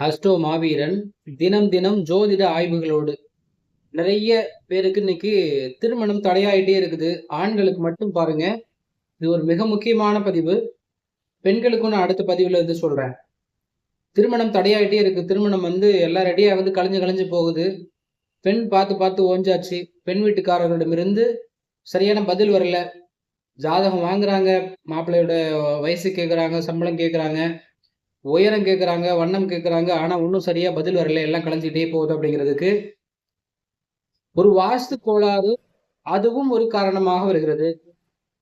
ஹஸ்டோ மாவீரன் தினம் தினம் ஜோதிட ஆய்வுகளோடு. நிறைய பேருக்கு இன்னைக்கு திருமணம் தடையாயிட்டே இருக்குது. ஆண்களுக்கு மட்டும் பாருங்க. இது ஒரு மிக முக்கியமான பதிவு. பெண்களுக்கும் நான் அடுத்த பதிவுல இருந்து சொல்றேன். திருமணம் தடையாயிட்டே இருக்கு. திருமணம் வந்து எல்லாம் ரெடியாக வந்து கலைஞ்சு கலைஞ்சு போகுது. பெண் பார்த்து பார்த்து ஓஞ்சாச்சு. பெண் வீட்டுக்காரர்களிடமிருந்து சரியான பதில் வரல. ஜாதகம் வாங்குறாங்க. மாப்பிள்ளையோட வயசு கேட்குறாங்க சம்பளம் கேட்குறாங்க உயரம் கேட்குறாங்க வண்ணம் கேட்குறாங்க ஆனால் இன்னும் சரியாக பதில் வரல எல்லாம் கலைஞ்சிக்கிட்டே போகுது அப்படிங்கிறதுக்கு ஒரு வாஸ்து கோளாறு அதுவும் ஒரு காரணமாக வருகிறது.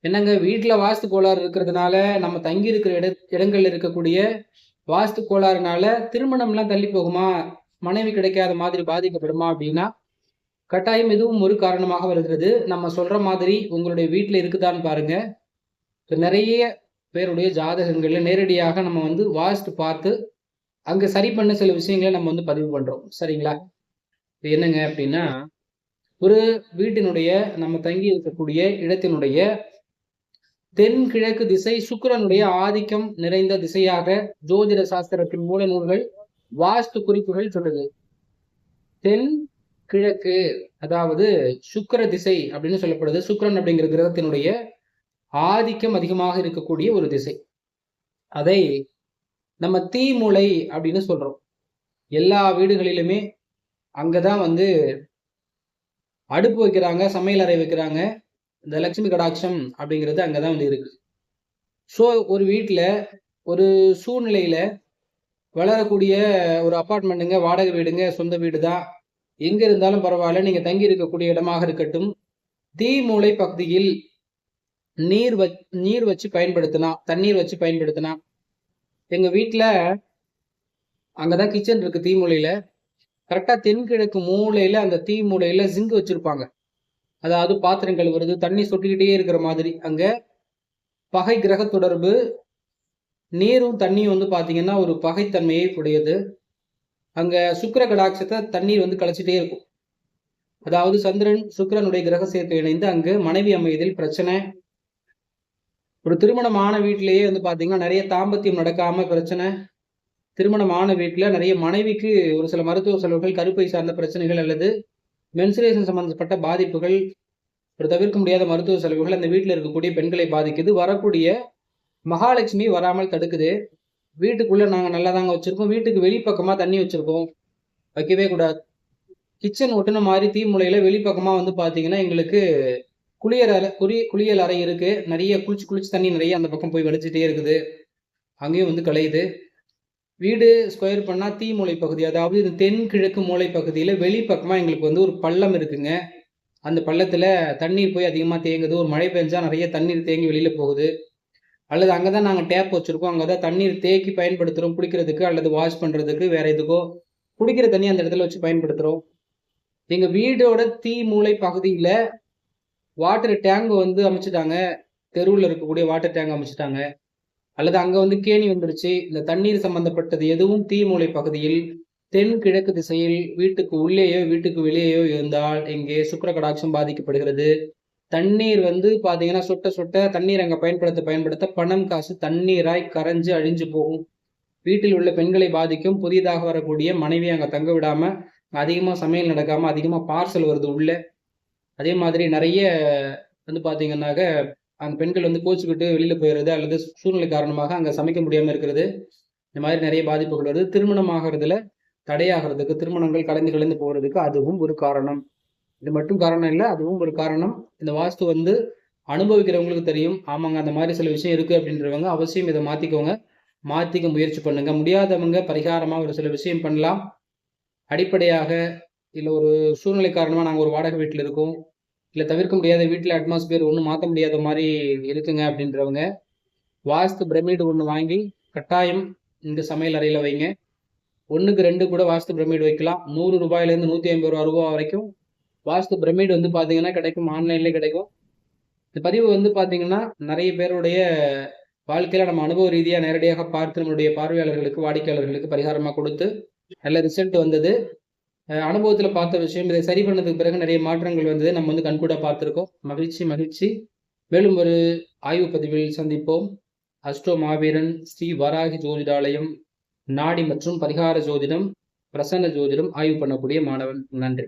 என்னங்க வீட்டில் வாஸ்து கோளாறு இருக்கிறதுனால நம்ம தங்கி இருக்கிற இட இடங்கள்ல இருக்கக்கூடிய வாஸ்து கோளாறுனால திருமணம்லாம் தள்ளி போகுமா? மனைவி கிடைக்காத மாதிரி பாதிக்கப்படுமா அப்படின்னா கட்டாயம் இதுவும் ஒரு காரணமாக வருகிறது. நம்ம சொல்ற மாதிரி உங்களுடைய வீட்டில் இருக்குதான்னு பாருங்க. நிறைய பேருடைய ஜாதகங்களில் நேரடியாக நம்ம வந்து வாஸ்து பார்த்து அங்க சரி பண்ண சில விஷயங்களை நம்ம வந்து பதிவு பண்றோம். சரிங்களா? இது என்னங்க அப்படின்னா ஒரு வீட்டினுடைய நம்ம தங்கி இருக்கக்கூடிய இடத்தினுடைய தென்கிழக்கு திசை சுக்கரனுடைய ஆதிக்கம் நிறைந்த திசையாக ஜோதிட சாஸ்திரத்தின் மூல நூல்கள் வாஸ்து குறிப்புகள் சொல்லுது. தென் கிழக்கு அதாவது சுக்கர திசை அப்படின்னு சொல்லப்படுது. சுக்கிரன் அப்படிங்கிற கிரகத்தினுடைய ஆதிக்கம் அதிகமாக இருக்கக்கூடிய ஒரு திசை. அதை நம்ம தீமூலை அப்படின்னு சொல்றோம். எல்லா வீடுகளிலுமே அங்கதான் வந்து அடுப்பு வைக்கிறாங்க சமையல் அறை வைக்கிறாங்க. இந்த லட்சுமி கடாட்சம் அப்படிங்கிறது அங்கதான் வந்து இருக்கு. ஸோ ஒரு வீட்டில் ஒரு சூழ்நிலையில வளரக்கூடிய ஒரு அப்பார்ட்மெண்ட்டுங்க வாடகை வீடுங்க சொந்த வீடு தான் எங்க இருந்தாலும் பரவாயில்ல நீங்க தங்கி இருக்கக்கூடிய இடமாக இருக்கட்டும். தீமூலை பகுதியில் நீர் வ நீர் வச்சு பயன்படுத்தினா தண்ணீர் வச்சு பயன்படுத்தினா எங்கள் வீட்டில் அங்கதான் கிச்சன் இருக்குது தீமூலையில் கரெக்டாக தென்கிழக்கு மூலையில் அந்த தீ மூலையில் ஜிங்க் வச்சுருப்பாங்க. அதாவது பாத்திரம் கழுவுறது தண்ணி சொட்டிக்கிட்டே இருக்கிற மாதிரி. அங்கே பகை கிரக தொடர்பு நீரும் தண்ணியும் வந்து பார்த்திங்கன்னா ஒரு பகைத்தன்மையை உடையது. அங்கே சுக்கர கடாட்சத்தை தண்ணீர் வந்து கழிச்சிட்டே இருக்கும். அதாவது சந்திரன் சுக்கிரனுடைய கிரக சேர்க்கை இணைந்து அங்கு மனைவி அமைதியில் பிரச்சனை ஒரு திருமணமான வீட்டிலேயே வந்து பார்த்தீங்கன்னா நிறைய தாம்பத்தியம் நடக்காம பிரச்சனை. திருமணமான வீட்டில் நிறைய மனைவிக்கு ஒரு சில மருத்துவ செலவுகள் கருப்பை சார்ந்த பிரச்சனைகள் அல்லது மென்சுரேஷன் சம்பந்தப்பட்ட பாதிப்புகள் ஒரு தவிர்க்க முடியாத மருத்துவ செலவுகள் அந்த வீட்டில் இருக்கக்கூடிய பெண்களை பாதிக்குது. வரக்கூடிய மகாலட்சுமி வராமல் தடுக்குது. வீட்டுக்குள்ளே நாங்கள் நல்லா தாங்க வச்சுருக்கோம். வீட்டுக்கு வெளிப்பக்கமாக தண்ணி வச்சுருக்கோம். வைக்கவே கூடாது. கிச்சன் ஒட்டுன மாதிரி தீமுலையில வெளிப்பக்கமாக வந்து பார்த்தீங்கன்னா எங்களுக்கு குளியல் அறை குளி குளியல் அறை இருக்கு. நிறைய குளிச்சு குளிச்சு தண்ணி நிறைய அந்த பக்கம் போய் வலிச்சுட்டே இருக்குது. அங்கேயும் வந்து கலையுது வீடு ஸ்கொயர் பண்ணால் தீ மூலை பகுதி அதாவது இந்த தென் கிழக்கு மூலை பகுதியில் வெளிப்பக்கமாக எங்களுக்கு வந்து ஒரு பள்ளம் இருக்குங்க. அந்த பள்ளத்தில் தண்ணீர் போய் அதிகமாக தேங்குது. ஒரு மழை பெஞ்சால் நிறைய தண்ணீர் தேங்கி வெளியில் போகுது. அல்லது அங்கே தான் நாங்கள் டேப் வச்சுருக்கோம். அங்கே தான் தண்ணீர் தேக்கி பயன்படுத்துகிறோம் குடிக்கிறதுக்கு அல்லது வாஷ் பண்ணுறதுக்கு வேற எதுக்கோ. குடிக்கிற தண்ணி அந்த இடத்துல வச்சு பயன்படுத்துகிறோம் எங்கள் வீடோட தீ மூலை பகுதியில் வாட்டர் டேங்க் வந்து அமைச்சிட்டாங்க. தெருவில் இருக்கக்கூடிய வாட்டர் டேங்க் அமைச்சிட்டாங்க. அல்லது அங்கே வந்து கேணி வந்துருச்சு. இந்த தண்ணீர் சம்பந்தப்பட்டது எதுவும் தீமூலை பகுதியில் தென் கிழக்கு திசையில் வீட்டுக்கு உள்ளேயோ வீட்டுக்கு வெளியேயோ இருந்தால் இங்கே சுக்கர கடாட்சம் பாதிக்கப்படுகிறது. தண்ணீர் வந்து பார்த்தீங்கன்னா சொட்ட சொட்ட தண்ணீர் அங்கே பயன்படுத்த பயன்படுத்த பணம் காசு தண்ணீராய் கரைஞ்சு அழிஞ்சு போகும். வீட்டில் உள்ள பெண்களை பாதிக்கும். புதிதாக வரக்கூடிய மனைவி அங்கே தங்க விடாமல் அதிகமாக சமையல் நடக்காமல் அதிகமாக பார்சல் வருது உள்ளே. அதே மாதிரி நிறைய வந்து பார்த்தீங்கன்னாக்க அந்த பெண்கள் வந்து கோச்சுக்கிட்டு வெளியில் போயிடுறது அல்லது சூழ்நிலை காரணமாக அங்கே சமைக்க முடியாமல் இருக்கிறது. இந்த மாதிரி நிறைய பாதிப்புகள் வருது. திருமணம் ஆகிறதுல தடையாகிறதுக்கு திருமணங்கள் கலந்து கலந்து போகிறதுக்கு அதுவும் ஒரு காரணம். இது மட்டும் காரணம் இல்லை அதுவும் ஒரு காரணம். இந்த வாஸ்து வந்து அனுபவிக்கிறவங்களுக்கு தெரியும். ஆமாங்க அந்த மாதிரி சில விஷயம் இருக்குது அப்படின்றவங்க அவசியம் இதை மாற்றிக்கோங்க மாற்றிக்க முயற்சி பண்ணுங்க. முடியாதவங்க பரிகாரமாக ஒரு சில விஷயம் பண்ணலாம். அடிப்படையாக இல்லை ஒரு சூழ்நிலை காரணமாக நாங்கள் ஒரு வாடகை வீட்டில் இருக்கோம். இல்லை தவிர்க்க முடியாத வீட்டில் அட்மாஸ்பியர் ஒன்றும் மாற்ற முடியாத மாதிரி இருக்குங்க அப்படின்றவங்க வாஸ்து பிரமிடு ஒன்று வாங்கி கட்டாயம் இந்த சமையல் அறையில் வைங்க. ஒன்றுக்கு ரெண்டு கூட வாஸ்து பிரமிடு வைக்கலாம். நூறு ரூபாயிலேருந்து நூற்றி ஐம்பது ரூபா ரூபா வரைக்கும் வாஸ்து பிரமிடு வந்து பார்த்தீங்கன்னா கிடைக்கும். ஆன்லைன்லேயே கிடைக்கும். இந்த பதிவு வந்து பார்த்தீங்கன்னா நிறைய பேருடைய வாழ்க்கையில் நம்ம அனுபவ ரீதியாக நேரடியாக பார்த்து நம்மளுடைய பார்வையாளர்களுக்கு வாடிக்கையாளர்களுக்கு பரிகாரமாக கொடுத்து நல்ல ரிசல்ட் வந்தது. அனுபவத்தில் பார்த்த விஷயம் இதை சரி பண்ணதுக்கு பிறகு நிறைய மாற்றங்கள் வந்தது நம்ம வந்து கண்கூட பார்த்துருக்கோம். மகிழ்ச்சி மகிழ்ச்சி. மேலும் ஒரு ஆய்வு பதிவில் சந்திப்போம். அஸ்ட்ரோ மாவீரன் ஸ்ரீ வராகி ஜோதிடாலயம் நாடி மற்றும் பரிகார ஜோதிடம் பிரசன்ன ஜோதிடம் ஆய்வு பண்ணக்கூடிய மாணவன். நன்றி.